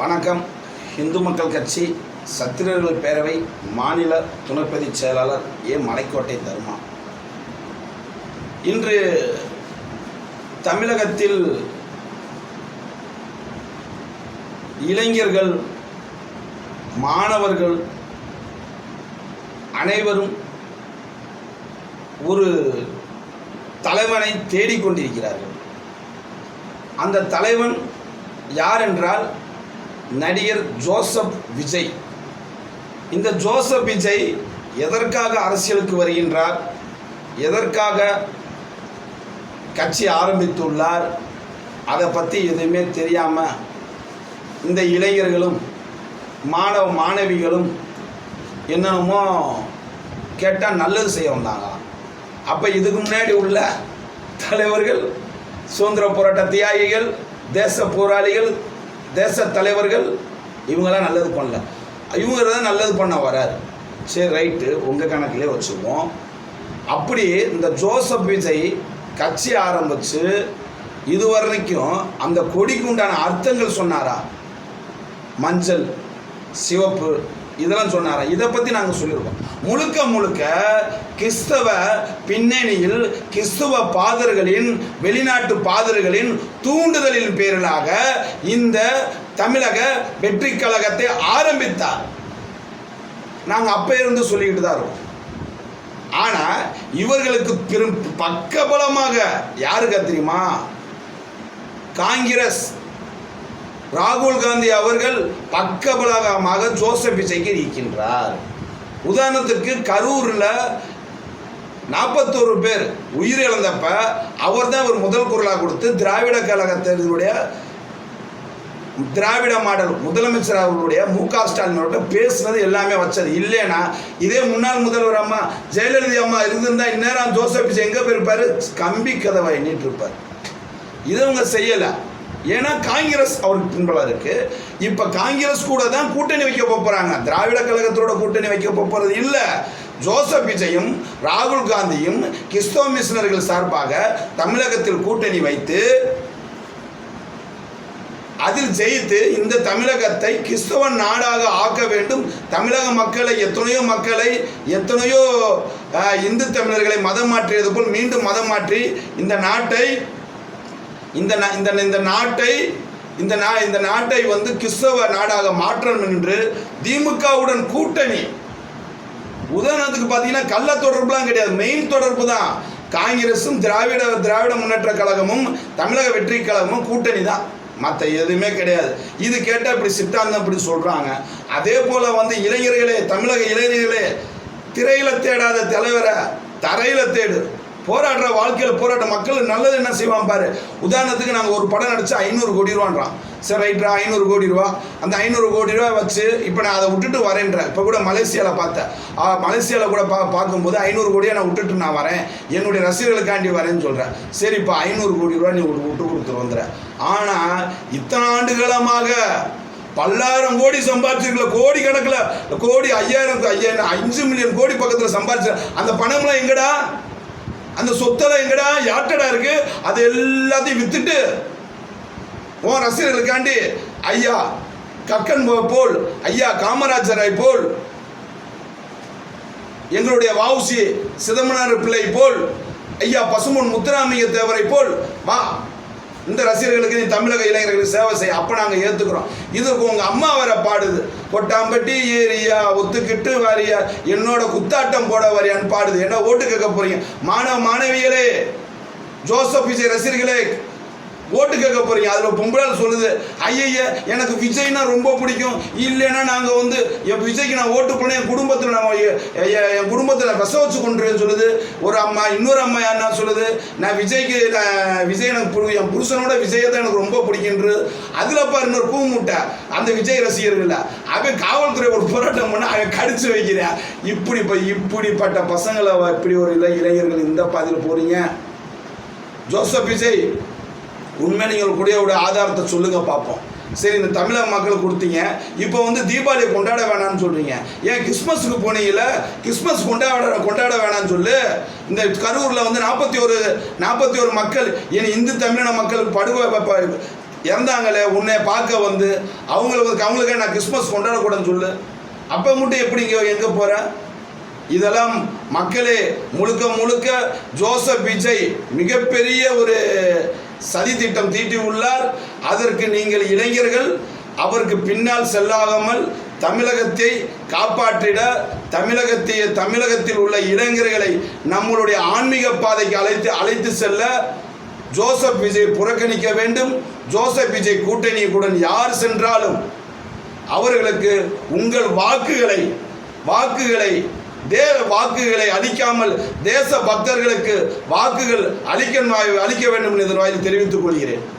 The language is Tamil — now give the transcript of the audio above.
வணக்கம். இந்து மக்கள் கட்சி சத்திரர்கள் பேரவை மாநில துணைப்பதி செயலாளர் ஏ. மலைக்கோட்டை தர்மா. இன்று தமிழகத்தில் இளைஞர்கள் மாணவர்கள் அனைவரும் ஒரு தலைவனை தேடிக்கொண்டிருக்கிறார்கள். அந்த தலைவன் யார் என்றால் நடிகர் ஜோசப் விஜய். இந்த ஜோசப் விஜய் எதற்காக அரசியலுக்கு வருகின்றார்? எதற்காக கட்சி ஆரம்பித்துள்ளார்? அதை பற்றி எதுவுமே தெரியாமல் இந்த இளைஞர்களும் மாணவ மாணவிகளும் என்னென்னமோ கேட்டால் நல்லது செய்ய வந்தாங்க அப்போ இதுக்கு முன்னாடி உள்ள தலைவர்கள் சுதந்திர போராட்ட தியாகிகள் தேச போராளிகள் தேச தலைவர்கள் இவங்கெல்லாம் நல்லது பண்ணல. இவங்க தான் நல்லது பண்ண வராரு. சரி ரைட்டு உங்கள் கணக்கிலே வச்சுக்குவோம். அப்படி இந்த ஜோசப் விஜய் கட்சி ஆரம்பித்து இது வரைக்கும் அந்த கொடிக்கு உண்டான அர்த்தங்கள் சொன்னாரா? மஞ்சள் சிவப்பு இதெல்லாம் சொன்னாரா? இதை பற்றி நாங்கள் சொல்லியிருக்கோம் முழுக்க முழுக்க கிறிஸ்தவ பின்னணியில் கிறிஸ்தவ பாதர்களின் வெளிநாட்டு பாதர்களின் தூண்டுதலின் பேரிலாக இந்த தமிழக வெற்றி கழகத்தை ஆரம்பித்தார். நாங்கள் அப்போ இருந்து சொல்லிக்கிட்டு தான் இருக்கோம். ஆனால் இவர்களுக்கு பெரும் பக்கபலமாக யாருக்கு தெரியுமா? காங்கிரஸ். ராகுல் காந்தி அவர்கள் பக்கபலமாக ஜோசப் பிச்சைக்கு இருக்கின்றார் உதாரணத்திற்கு கரூரில் நாற்பத்தோரு பேர் உயிரிழந்தப்ப அவர் தான் ஒரு முதல் குரலாக கொடுத்து திராவிட கழகத்தினுடைய திராவிட மாடல் முதலமைச்சர் அவர்களுடைய மு க ஸ்டாலினோட பேசுனது எல்லாமே வச்சது. இல்லைன்னா இதே முன்னாள் முதல்வர் அம்மா ஜெயலலிதா அம்மா இருந்திருந்தா இந்நேரம் ஜோசப் எங்கே போயிருப்பாரு? கம்பி கதவை எண்ணிட்டு இருப்பார் இதை அவங்க செய்யலை. ஏன்னா காங்கிரஸ் அவருக்கு பின்பலம் இருக்கு. இப்போ காங்கிரஸ் கூட தான் கூட்டணி வைக்க போகிறாங்க திராவிட கழகத்தோட கூட்டணி வைக்க போகிறது இல்லை. ஜோசப் விஜயும் ராகுல் காந்தியும் கிறிஸ்தவ மிஷனர்கள் சார்பாக தமிழகத்தில் கூட்டணி வைத்து அதில் ஜெயித்து இந்த தமிழகத்தை கிறிஸ்தவ நாடாக ஆக்க வேண்டும். தமிழக மக்களை எத்தனையோ மக்களை எத்தனையோ இந்து தமிழர்களை மதம் மாற்றியது போல் மீண்டும் மதம் மாற்றி இந்த நாட்டை இந்த நா- இந்த இந்த நாட்டை இந்த நா இந்த நாட்டை வந்து கிறிஸ்தவ நாடாக மாற்றணும் என்று திமுகவுடன் கூட்டணி. உதாரணத்துக்கு பார்த்தீங்கன்னா கள்ள தொடர்புலாம் கிடையாது. மெயின் தொடர்பு தான். காங்கிரஸும் திராவிட திராவிட முன்னேற்ற கழகமும் தமிழக வெற்றி கழகமும் கூட்டணி தான். மற்ற எதுவுமே கிடையாது. இது கேட்டால் இப்படி சித்தாந்தம் இப்படி சொல்கிறாங்க அதே போல் வந்து இளைஞர்களே தமிழக இளைஞர்களே திரையில் தேடாத தலைவரை தரையில் தேடு. போராடுற வாழ்க்கையில் போராட்ட மக்கள் நல்லது என்ன செய்வான் பாரு? உதாரணத்துக்கு நாங்கள் ஒரு படம் நடிச்சு ஐநூறு கோடி ரூபான்றான். சரி ரைட்ரா ஐநூறு கோடி ரூபா. அந்த ஐநூறு கோடி ரூபா வச்சு இப்போ நான் அதை விட்டுட்டு வரேன்றேன். இப்போ கூட மலேசியாவில் பார்த்தேன். மலேசியாவில் கூட பா பார்க்கும்போது ஐநூறு கோடியை நான் விட்டுட்டு நான் வரேன். என்னுடைய ரசிகர்களுக்காண்டி வரேன்னு சொல்கிறேன் சரி இப்போ ஐநூறு கோடி ரூபா நீ விட்டு விட்டு கொடுத்துட்டு வந்துடுற. ஆனால் இத்தனை ஆண்டு காலமாக பல்லாயிரம் கோடி சம்பாதிச்சிருக்கல கோடி கணக்கில் கோடி ஐயாயிரம் ஐயாயிரம் அஞ்சு மில்லியன் கோடி பக்கத்தில் சம்பாதிச்ச அந்த பணம்லாம் எங்கடா? அந்த சொத்தெல்லாம் எங்கடா? யார்ட்டடா இருக்கு? அதை எல்லாத்தையும் வித்துட்டு ஓ ரசிகர்களுக்காண்டி ஐயா கக்கன் போ- போல் ஐயா காமராஜரை போல் எங்களுடைய வாவுசி சிதம்பரனார் பிள்ளை போல் ஐயா பசுமன் முத்துராமைய தேவரை போல் வா இந்த ரசிகர்களுக்கு நீ தமிழக இளைஞர்களுக்கு சேவை செய்ய அப்போ நாங்கள் ஏற்றுக்கிறோம் இதுக்கு உங்கள் அம்மா வர பாடுது. கொட்டாம்பட்டி ஏரியா ஒத்துக்கிட்டு வாரியா என்னோட குத்தாட்டம் போட வரியான்னு பாடுது. என்ன ஓட்டு கேட்க போறீங்க? மாணவ மாணவிகளே ஜோசப் விஜய் ரசிகர்களே ஓட்டு கேட்க போறீங்க. அதில் பொம்பளால் சொல்லுது ஐயய்ய எனக்கு விஜய்னா ரொம்ப பிடிக்கும். இல்லைன்னா நாங்கள் வந்து என் விஜய்க்கு நான் ஓட்டு பண்ண என் குடும்பத்தில் நான் என் குடும்பத்தில் விச வச்சு கொண்டுருவேன்னு சொல்லுது. ஒரு அம்மா இன்னொரு அம்மா என்ன சொல்லுது நான் விஜய்க்கு விஜய் எனக்கு என் புருஷனோட விஜயை தான் எனக்கு ரொம்ப பிடிக்கின்றது அதில் பாரு இன்னொரு பூ மூட்டை. அந்த விஜய் ரசிகர்கள் அவன் காவல்துறை ஒரு போராட்டம் பண்ண அவன் கடிச்சு வைக்கிறேன் இப்படி இப்போ இப்படிப்பட்ட பசங்களை இப்படி ஒரு இளை இளைஞர்கள் இந்த பாதையில் போகிறீங்க ஜோசப் விஜய் உண்மை நீங்கள் கூடிய ஆதாரத்தை சொல்லுங்க பார்ப்போம். சரி இந்த தமிழக மக்கள் கொடுத்தீங்க. இப்போ வந்து தீபாவளியை கொண்டாட வேணாம்னு சொல்கிறீங்க ஏன் கிறிஸ்மஸுக்கு போனீங்கல்ல? கிறிஸ்மஸ் கொண்டாட கொண்டாட வேணாம்னு சொல்லு. இந்த கரூரில் வந்து நாற்பத்தி ஒரு நாற்பத்தி ஒரு மக்கள் என் இந்து தமிழின மக்களுக்கு படுகொலை இறந்தாங்களே உன்னை பார்க்க வந்து அவங்களுக்கு அவங்களுக்கு நான் கிறிஸ்மஸ் கொண்டாடக்கூடாதுன்னு சொல்லு. அப்போ மட்டும் எப்படி இங்கே எங்கே போகிற இதெல்லாம் மக்களே முழுக்க முழுக்க ஜோசப் விஜய் மிகப்பெரிய ஒரு சதி திட்டம் தீட்டி உள்ளார். அதற்கு நீங்கள் இளைஞர்கள் அவருக்கு பின்னால் செல்லாமல் தமிழகத்தை காப்பாற்றிட தமிழகத்தை தமிழகத்தில் உள்ள இளைஞர்களை நம்மளுடைய ஆன்மீக பாதைக்கு அழைத்து அழைத்து செல்ல ஜோசப் விஜய் புறக்கணிக்க வேண்டும். ஜோசப் விஜய் கூட்டணியுடன் யார் சென்றாலும் அவர்களுக்கு உங்கள் வாக்குகளை வாக்குகளை தேவ வாக்குகளை அளிக்காமல் தேச பக்தர்களுக்கு வாக்குகள் அளிக்க அளிக்க வேண்டும் என்று வாயில் தெரிவித்துக் கொள்கிறேன்.